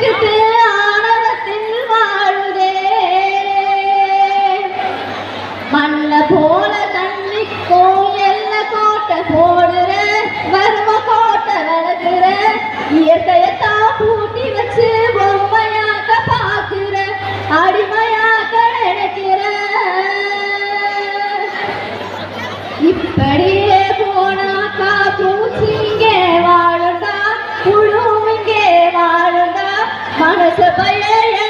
கிட்டு ஆனந்தத்தில் வாழுதே. மல்ல போல தண்ணிக்கோ எல்ல கோட்டை போடுற மர்ம கோட்டை வளர்க்குற இயற்கையத்தான் பூட்டி வச்சு பொம்மையாக்க பாக்குற அடிமையாக்க நினைக்கிற. இப்படி ஞான சபையே